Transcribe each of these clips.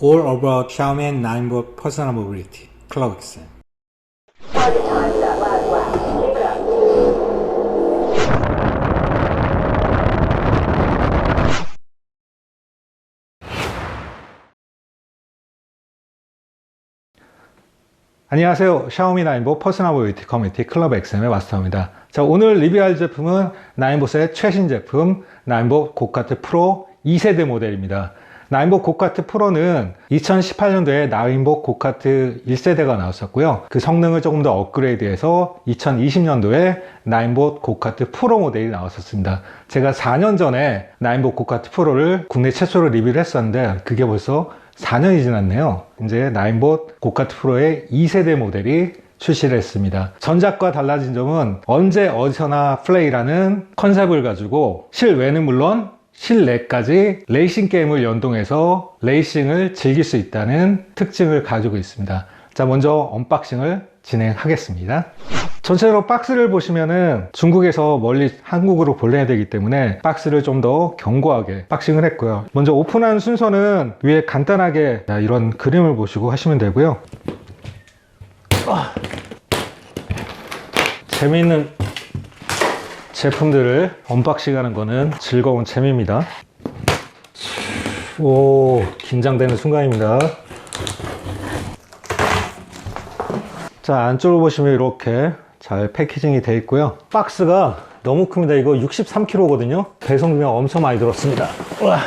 All about Xiaomi 9 personal mobility. Up. 안녕하세요. 샤오미 나인보 퍼스널 모빌리티 커뮤니티 클럽 XM의 마스터입니다. 자, 오늘 리뷰할 제품은 나인봇의 최신 제품 나인봇 고카트 프로 2세대 모델입니다. 나인봇 고카트 프로는 2018년도에 나인봇 고카트 1세대가 나왔었고요. 그 성능을 조금 더 업그레이드해서 2020년도에 나인봇 고카트 프로 모델이 나왔었습니다. 제가 4년 전에 나인봇 고카트 프로를 국내 최초로 리뷰를 했었는데 그게 벌써 4년이 지났네요. 이제 나인봇 고카트 프로의 2세대 모델이 출시를 했습니다. 전작과 달라진 점은 언제 어디서나 플레이라는 컨셉을 가지고 실외는 물론 실내까지 레이싱 게임을 연동해서 레이싱을 즐길 수 있다는 특징을 가지고 있습니다. 자, 먼저 언박싱을 진행하겠습니다. 전체로 박스를 보시면은 중국에서 멀리 한국으로 보내야 되기 때문에 박스를 좀 더 견고하게 박싱을 했고요. 먼저 오픈한 순서는 위에 간단하게 이런 그림을 보시고 하시면 되고요. 아. 재미있는 제품들을 언박싱 하는 거는 즐거운 재미입니다. 오, 긴장되는 순간입니다. 자, 안쪽을 보시면 이렇게 잘 패키징이 되어 있고요. 박스가 너무 큽니다. 이거 63kg거든요. 배송비가 엄청 많이 들었습니다. 우와.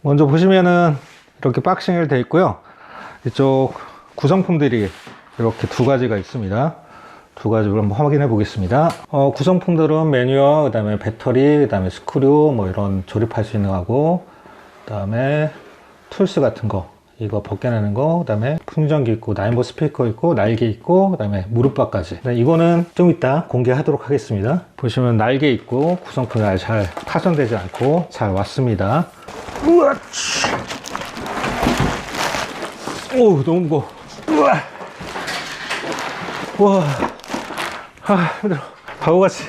먼저 보시면은 이렇게 박싱이 되어 있고요. 이쪽 구성품들이 이렇게 두 가지가 있습니다. 두 가지를 한번 확인해 보겠습니다. 어, 구성품들은 매뉴얼, 그 다음에 배터리, 그 다음에 스크류, 뭐 이런 조립할 수 있는 거하고, 그 다음에 툴스 같은 거, 이거 벗겨내는 거, 그 다음에 풍전기 있고, 나인보 스피커 있고, 날개 있고, 그 다음에 무릎바까지. 네, 이거는 좀 이따 공개하도록 하겠습니다. 보시면 날개 있고, 구성품이 잘 파손되지 않고 잘 왔습니다. 우와! 오, 너무 무거워. 우와! 와, 아, 힘들어. 바보같이.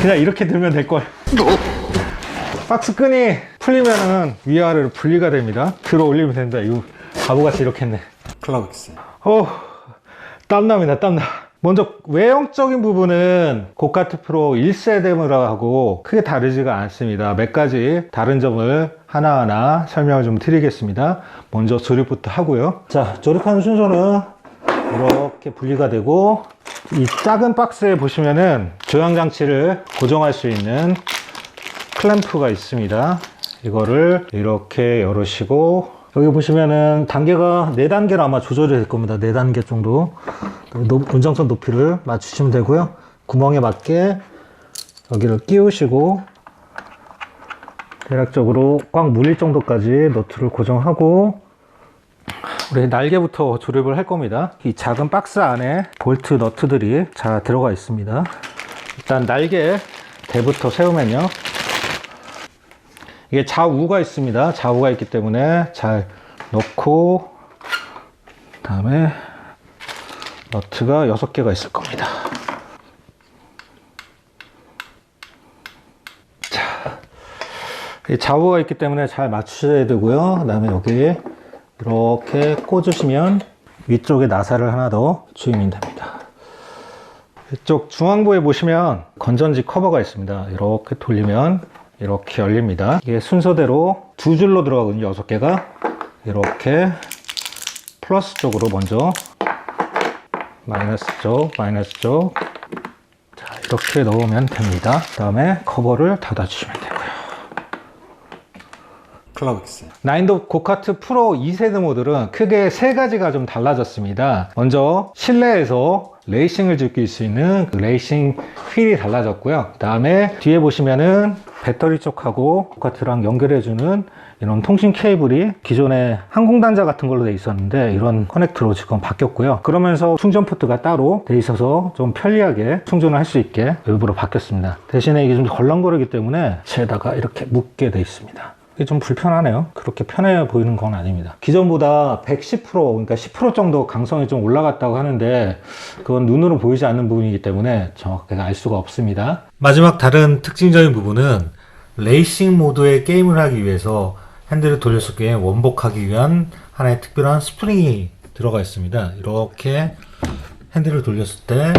그냥 이렇게 들면 될걸. 박스 끈이 풀리면은 위아래로 분리가 됩니다. 들어 올리면 된다. 이거 바보같이 이렇게 했네. XM. 어, 땀납니다, 땀나. 먼저 외형적인 부분은 고카트 프로 1세대물하고 크게 다르지가 않습니다. 몇 가지 다른 점을 하나하나 설명을 좀 드리겠습니다. 먼저 조립부터 하고요. 자, 조립하는 순서는 이렇게 분리가 되고 이 작은 박스에 보시면은 조향 장치를 고정할 수 있는 클램프가 있습니다. 이거를 이렇게 열으시고 여기 보시면은 단계가 4단계로 아마 조절이 될 겁니다. 4단계 정도 높- 운정선 높이를 맞추시면 되고요. 구멍에 맞게 여기를 끼우시고 대략적으로 꽉 물릴 정도까지 너트를 고정하고 우리 날개부터 조립을 할 겁니다. 이 작은 박스 안에 볼트 너트들이 잘 들어가 있습니다. 일단 날개 대부터 세우면요. 이게 좌우가 있습니다. 좌우가 있기 때문에 잘 넣고 다음에 너트가 6개가 있을 겁니다. 자, 이 좌우가 있기 때문에 잘 맞추셔야 되고요. 그 다음에 여기 이렇게 꽂으시면 위쪽에 나사를 하나 더 주이면 됩니다. 이쪽 중앙부에 보시면 건전지 커버가 있습니다. 이렇게 돌리면 이렇게 열립니다. 이게 순서대로 두 줄로 들어가거든요. 여섯 개가 이렇게 플러스 쪽으로 먼저 마이너스 쪽, 마이너스 쪽. 자, 이렇게 넣으면 됩니다. 그 다음에 커버를 닫아주시면 XM. 나인도 고카트 프로 2세대 모델은 크게 세 가지가 좀 달라졌습니다. 먼저 실내에서 레이싱을 즐길 수 있는 그 레이싱 휠이 달라졌고요. 그 다음에 뒤에 보시면은 배터리 쪽하고 고카트랑 연결해주는 이런 통신 케이블이 기존에 항공단자 같은 걸로 돼 있었는데 이런 커넥트로 지금 바뀌었고요. 그러면서 충전 포트가 따로 돼 있어서 좀 편리하게 충전을 할 수 있게 일부러 바뀌었습니다. 대신에 이게 좀 덜렁거리기 때문에 제에다가 이렇게 묶게 돼 있습니다. 이게 좀 불편하네요. 그렇게 편해 보이는 건 아닙니다. 기존보다 110% 그러니까 10% 정도 강성이 좀 올라갔다고 하는데 그건 눈으로 보이지 않는 부분이기 때문에 정확하게 알 수가 없습니다. 마지막 다른 특징적인 부분은 레이싱 모드의 게임을 하기 위해서 핸들을 돌렸을 때 원복하기 위한 하나의 특별한 스프링이 들어가 있습니다. 이렇게 핸들을 돌렸을 때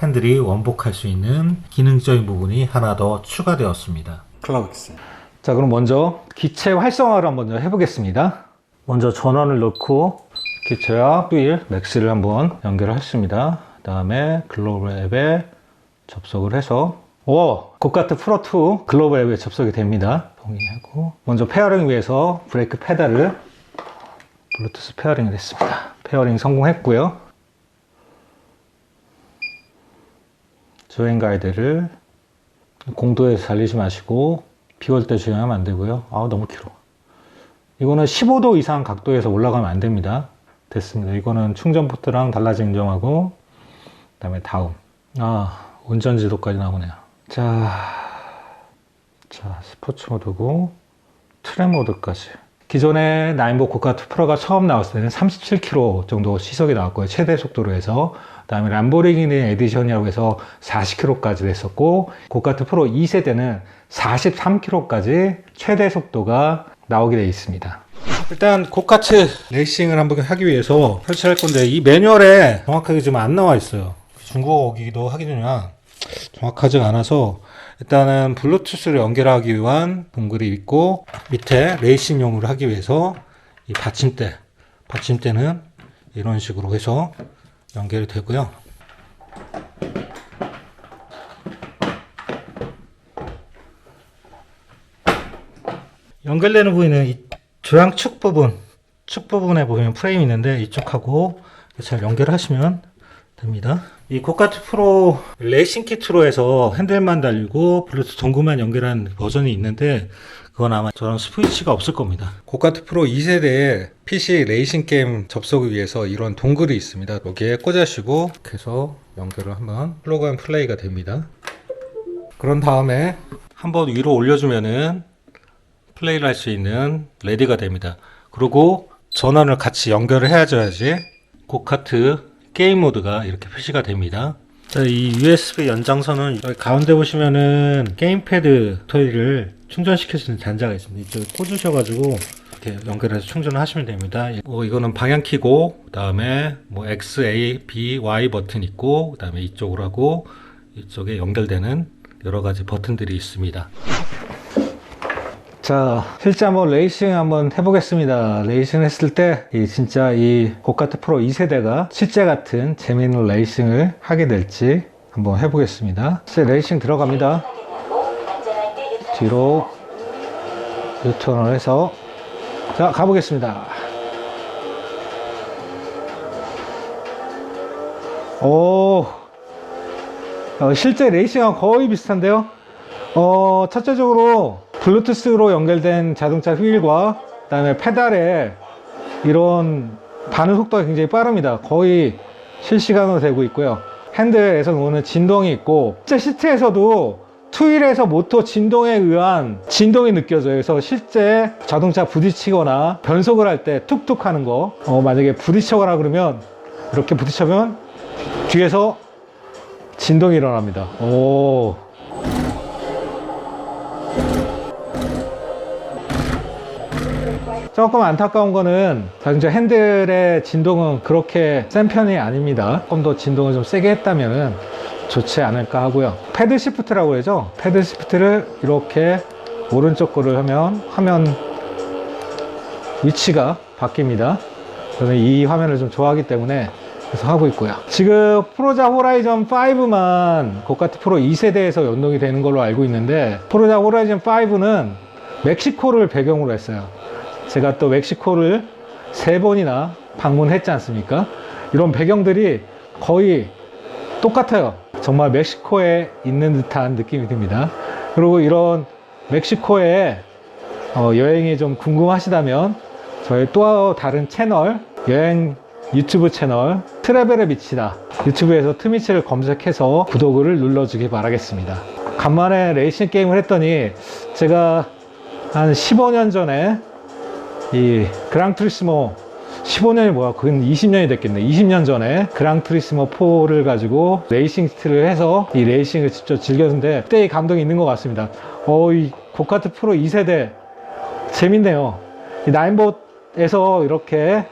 핸들이 원복할 수 있는 기능적인 부분이 하나 더 추가되었습니다. XM. 자, 그럼 먼저 기체 활성화를 한번 해보겠습니다. 먼저 전원을 넣고 기체와 휠, 맥스를 한번 연결했습니다. 그 다음에 글로벌 앱에 접속을 해서 오! 고카트 프로2 글로벌 앱에 접속이 됩니다. 동의하고 먼저 페어링 위해서 브레이크 페달을 블루투스 페어링을 했습니다. 페어링 성공했고요. 주행 가이드를 공도에서 달리지 마시고 비 올 때 주행하면 안 되고요. 아 너무 길어. 이거는 15도 이상 각도에서 올라가면 안 됩니다. 됐습니다. 이거는 충전 포트랑 달라지 인정하고 그 다음에 다음. 아 운전 지도까지 나오네요. 자, 자 스포츠 모드고 트랙 모드까지. 기존에 나인보 고카트 프로가 처음 나왔을 때는 37km 정도 시속이 나왔고요. 최대 속도로 해서. 그 다음에 람보르기니 에디션이라고 해서 40km까지 됐었고, 고카트 프로 2세대는 43km까지 최대 속도가 나오게 되어 있습니다. 일단 고카트 레이싱을 한번 하기 위해서 설치할 건데 이 매뉴얼에 정확하게 좀안 나와 있어요. 중국어기도 하기 전이라 정확하지가 않아서 일단은 블루투스를 연결하기 위한 동글이 있고 밑에 레이싱용으로 하기 위해서 이 받침대 받침대는 이런 식으로 해서 연결이 되고요. 연결되는 부위는 이 조향 축 부분, 축 부분에 보면 프레임이 있는데 이쪽하고 잘 연결하시면 됩니다. 이 고카트 프로 레이싱 키트로 해서 핸들만 달리고 블루투스 동구만 연결한 버전이 있는데 그건 아마 저런 스위치가 없을 겁니다. 고카트 프로 2세대에 PC 레이싱 게임 접속을 위해서 이런 동글이 있습니다. 여기에 이렇게 해서 연결을 하면 플러그 앤 플레이가 됩니다. 그런 다음에 한번 위로 올려주면은 플레이를 할 수 있는 레디가 됩니다. 그리고 전원을 같이 연결을 해야지 고카트 게임 모드가 이렇게 표시가 됩니다. 자, 이 USB 연장선은 가운데 보시면은 게임패드 토이를 있는 단자가 있습니다. 이쪽에 꽂으셔가지고 이렇게 연결해서 충전을 하시면 됩니다. 뭐 이거는 방향키고 그 다음에 뭐 X, A, B, Y 버튼 있고 그 다음에 이쪽으로 하고 이쪽에 연결되는 여러 가지 버튼들이 있습니다. 자, 실제 한번 레이싱 한번 해보겠습니다. 레이싱 했을 때, 이 진짜 이 고카트 프로 2세대가 실제 같은 재미있는 레이싱을 하게 될지 한번 해보겠습니다. 이제 레이싱 들어갑니다. 뒤로 유턴을 해서, 자, 가보겠습니다. 오, 어, 실제 레이싱하고 거의 비슷한데요? 어, 첫째적으로 블루투스로 연결된 자동차 휠과 그다음에 페달에 이런 반응 속도가 굉장히 빠릅니다. 거의 실시간으로 되고 있고요. 핸들에서 오는 진동이 있고 실제 시트에서도 투일에서 모터 진동에 의한 진동이 느껴져요. 그래서 실제 자동차 부딪히거나 변속을 할 때 툭툭 하는 거 어, 만약에 부딪혀거나 그러면 이렇게 부딪혀면 뒤에서 진동이 일어납니다. 오. 조금 안타까운 거는 자동차 핸들의 진동은 그렇게 센 편이 아닙니다. 조금 더 진동을 좀 세게 했다면 좋지 않을까 하고요. 패드 시프트라고 하죠. 패드 시프트를 이렇게 오른쪽 거를 하면 화면 위치가 바뀝니다. 저는 이 화면을 좀 좋아하기 때문에 그래서 하고 있고요. 지금 프로자 호라이즌 5만 고카트 프로 2세대에서 연동이 되는 걸로 알고 있는데 프로자 호라이즌 5는 멕시코를 배경으로 했어요. 제가 또 멕시코를 세 번이나 방문했지 않습니까? 이런 배경들이 거의 똑같아요. 정말 멕시코에 있는 듯한 느낌이 듭니다. 그리고 이런 멕시코에 어, 여행이 좀 궁금하시다면 저희 또 다른 채널 여행 유튜브 채널 트래벨의 미치다 유튜브에서 트미치를 검색해서 구독을 눌러주기 바라겠습니다. 간만에 레이싱 게임을 했더니 제가 한 15년 전에 이 그랑투리스모 15년이 뭐야? 그건 20년이 됐겠네. 20년 전에 그랑투리스모 4를 가지고 레이싱 스틸을 해서 이 레이싱을 직접 즐겼는데 그때 이 감동이 있는 것 같습니다. 어, 이 고카트 프로 2세대 재밌네요. 이 나인봇에서 이렇게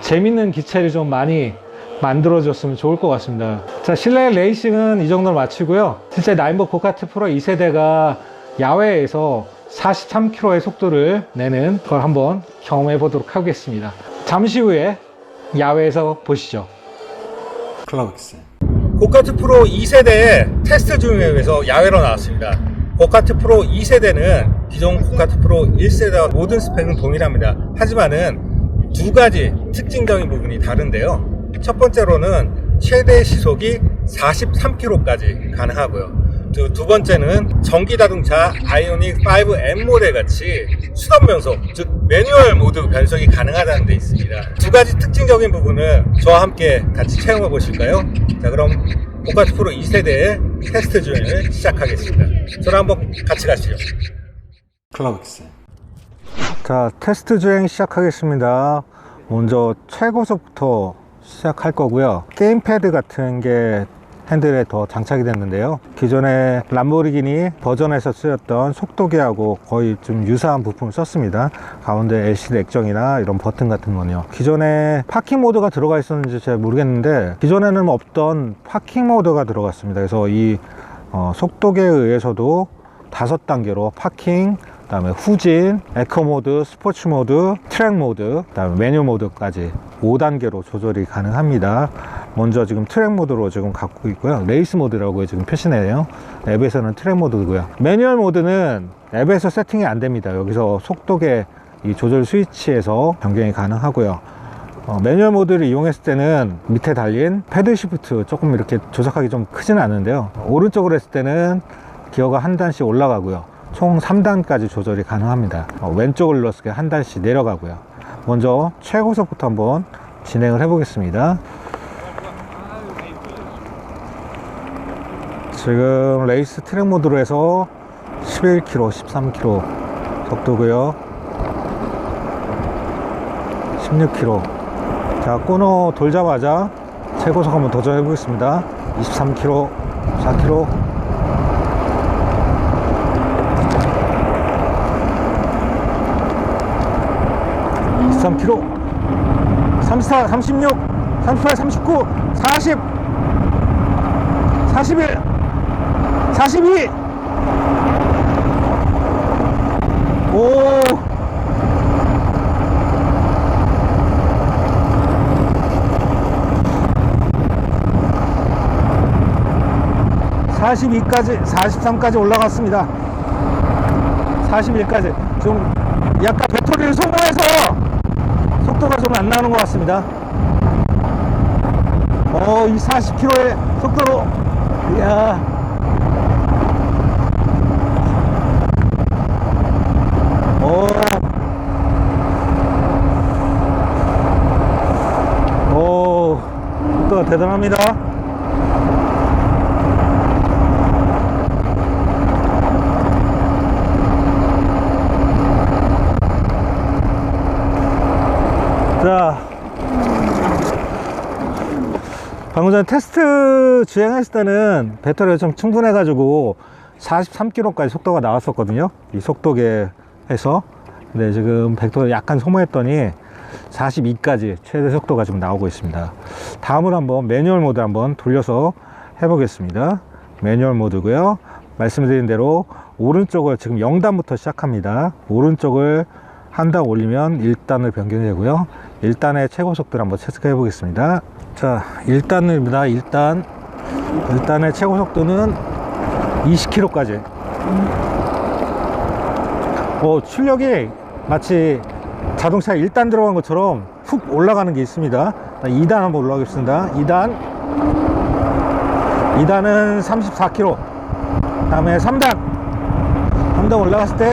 재밌는 기체를 좀 많이 만들어줬으면 좋을 것 같습니다. 자, 실내 레이싱은 이 정도로 마치고요. 실제 나인봇 고카트 프로 2세대가 야외에서 43km의 속도를 내는 걸 한번 경험해 보도록 하겠습니다. 잠시 후에 야외에서 보시죠. 클라우엑스. 고카트 프로 2세대의 테스트 중에 위해서 야외로 나왔습니다. 고카트 프로 2세대는 기존 고카트 프로 1세대와 모든 스펙은 동일합니다. 하지만은 두 가지 특징적인 부분이 다른데요. 첫 번째로는 최대 시속이 43km까지 가능하고요. 두, 두 번째는 전기 자동차 아이오닉 5M 모델 같이 수동 변속, 즉 매뉴얼 모드 변속이 가능하다는 데 있습니다. 두 가지 특징적인 부분을 저와 함께 같이 체험해 보실까요? 자, 그럼 고카트 프로 2세대의 테스트 주행을 시작하겠습니다. 저랑 한번 같이 가시죠. 클라우엑스. 자, 테스트 주행 시작하겠습니다. 먼저 최고속부터 시작할 거고요. 게임패드 같은 게 핸들에 더 장착이 됐는데요. 기존에 람보르기니 버전에서 쓰였던 속도계하고 거의 좀 유사한 부품을 썼습니다. 가운데 LCD 액정이나 이런 버튼 같은 거요. 기존에 파킹 모드가 들어가 있었는지 잘 모르겠는데 기존에는 없던 파킹 모드가 들어갔습니다. 그래서 이 어, 속도계에 의해서도 다섯 단계로 파킹, 그 다음에 후진, 에코 모드, 스포츠 모드, 트랙 모드, 그 다음에 메뉴 모드까지 5단계로 조절이 가능합니다. 먼저 지금 트랙 모드로 지금 갖고 있고요. 레이스 모드라고 지금 표시네요. 앱에서는 트랙 모드고요. 매뉴얼 모드는 앱에서 세팅이 안 됩니다. 여기서 속도계 이 조절 스위치에서 변경이 가능하고요. 어, 매뉴얼 모드를 이용했을 때는 밑에 달린 패드 시프트 조금 이렇게 조작하기 좀 크지는 않은데요. 오른쪽으로 했을 때는 기어가 한 단씩 올라가고요. 총 3단까지 조절이 가능합니다. 어, 왼쪽을 눌렀을 때 한 단씩 내려가고요. 먼저 최고속부터 한번 진행을 해 보겠습니다. 지금 레이스 트랙 모드로 해서 11km, 13km 속도고요. 16km. 자, 코너 돌자마자 최고속 한번 도전해 보겠습니다. 23km, 4km. 23km, 34, 36, 38, 39, 40, 41, 42. 오. (42까지) (43까지) 올라갔습니다. (41까지) 좀 약간 배터리를 소모해서 속도가 좀 안 나는 것 같습니다. 어이 40km의 속도로. 이야 오. 오, 또 대단합니다. 자, 방금 전에 테스트 주행했을 때는 배터리가 좀 충분해가지고 43km까지 속도가 나왔었거든요. 이 속도계에서. 근데 지금 배터리 약간 소모했더니 42까지 최대 속도가 지금 나오고 있습니다. 다음으로 한번 매뉴얼 모드 한번 돌려서 해보겠습니다. 매뉴얼 모드고요. 말씀드린 대로 오른쪽을 지금 0단부터 시작합니다. 오른쪽을 한 단 올리면 1단을 변경되고요. 1단의 최고 속도를 한번 체크해 보겠습니다. 자, 1단입니다. 1단. 1단의 최고 속도는 20km까지. 어, 출력이 마치 자동차 1단 들어간 것처럼 훅 올라가는 게 있습니다. 2단 한번 올라가겠습니다. 2단. 2단은 34km. 다음에 3단. 3단 올라갔을 때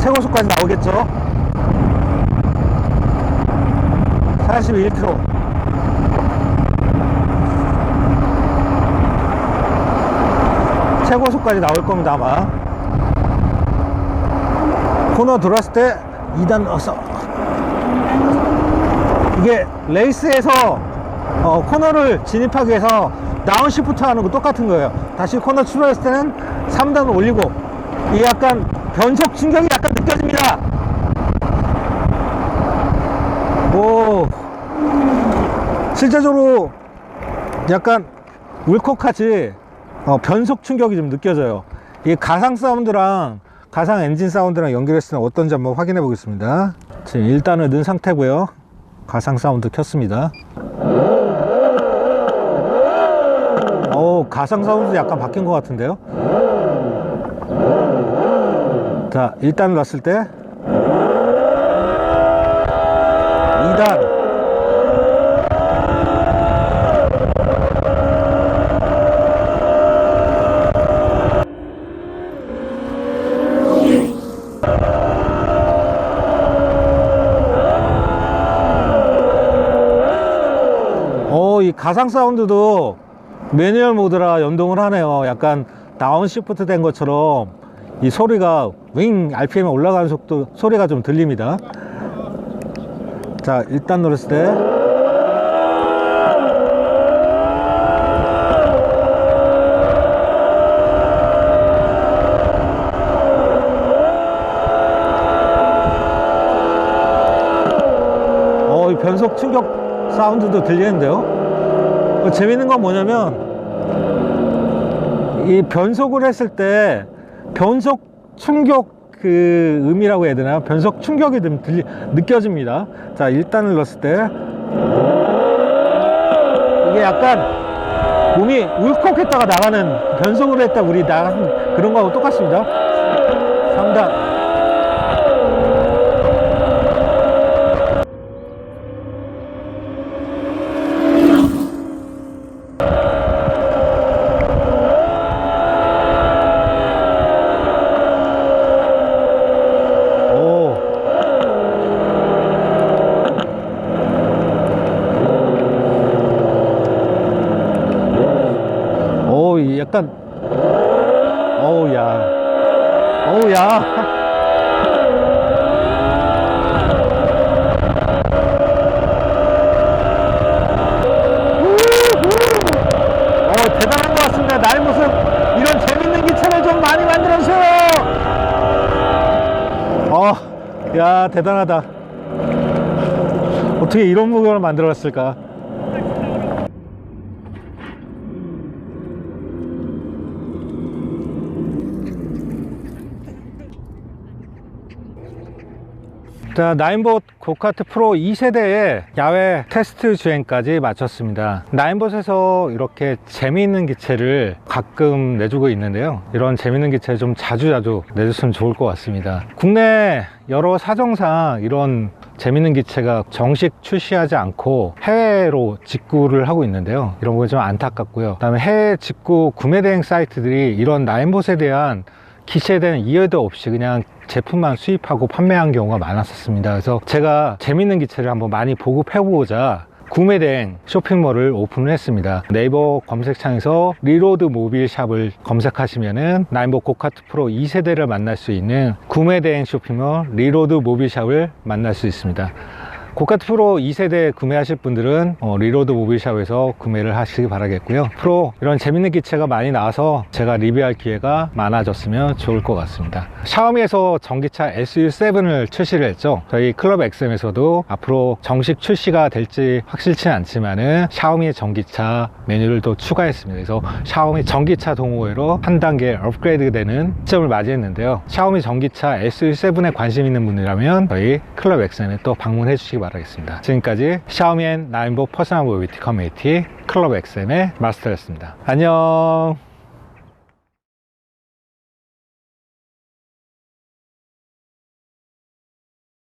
최고속까지 나오겠죠. 41km. 최고속까지 나올 겁니다, 아마. 코너 들어왔을 때 2단 넣어서. 이게 레이스에서 어, 코너를 진입하기 위해서 다운시프트 하는 거 똑같은 거예요. 다시 코너 출발했을 때는 3단을 올리고 이게 약간 변속 충격이 약간 느껴집니다. 오, 실제적으로 약간 울컥하지 어, 변속 충격이 좀 느껴져요. 이 가상 사운드랑 가상 엔진 사운드랑 연결했을 때 어떤지 한번 확인해 보겠습니다. 지금 일단은 넣은 상태고요. 가상 사운드 켰습니다. 오, 가상 사운드 약간 바뀐 것 같은데요? 자, 1단 놨을 때 2단 어, 이 가상 사운드도 매뉴얼 모드라 연동을 하네요. 약간 다운 시프트 된 것처럼 이 소리가 윙 RPM 이 올라가는 속도 소리가 좀 들립니다. 자, 일단 눌렀을 때 어, 이 변속 충격 사운드도 들리는데요. 어, 재밌는 건 뭐냐면 이 변속을 했을 때 변속 충격 그 음이라고 해야 되나 변속 충격이 좀 들리, 느껴집니다. 자, 일단을 넣었을 때 이게 약간 몸이 울컥했다가 나가는 변속을 했다 우리 나가는 그런 거하고 똑같습니다. 3단 야, 대단하다. 어떻게 이런 무게를 만들어놨을까? 자, 나인봇 고카트 프로 2세대의 야외 테스트 주행까지 마쳤습니다. 나인봇에서 이렇게 재미있는 기체를 가끔 내주고 있는데요. 이런 재미있는 기체 좀 자주자주 내줬으면 좋을 것 같습니다. 국내 여러 사정상 이런 재밌는 기체가 정식 출시하지 않고 해외로 직구를 하고 있는데요. 이런 거 좀 안타깝고요. 그 다음에 해외 직구 구매 대행 사이트들이 이런 나인봇에 대한 기체에 대한 이해도 없이 그냥 제품만 수입하고 판매한 경우가 많았었습니다. 그래서 제가 재밌는 기체를 한번 많이 보급해보고자 구매 대행 쇼핑몰을 오픈을 했습니다. 네이버 검색창에서 리로드 모빌 샵을 검색하시면은 나인보 고카트 프로 2세대를 만날 수 있는 구매 대행 쇼핑몰 리로드 모빌 샵을 만날 수 있습니다. 고카트 프로 2세대 구매하실 분들은 어, 리로드 모빌샵에서 구매를 하시기 바라겠고요. 프로 이런 재밌는 기체가 많이 나와서 제가 리뷰할 기회가 많아졌으면 좋을 것 같습니다. 샤오미에서 전기차 SU7을 출시를 했죠. 저희 클럽 XM에서도 앞으로 정식 출시가 될지 확실치는 않지만은 샤오미 전기차 메뉴를 또 추가했습니다. 그래서 샤오미 전기차 동호회로 한 단계 업그레이드 되는 시점을 맞이했는데요. 샤오미 전기차 SU7에 관심 있는 분이라면 저희 클럽 XM에 또 방문해 주시기 바 라겠습니다. 지금까지 샤오미 앤 나인보 퍼스널 모빌리티 커뮤니티 클럽 XM의 마스터였습니다. 안녕.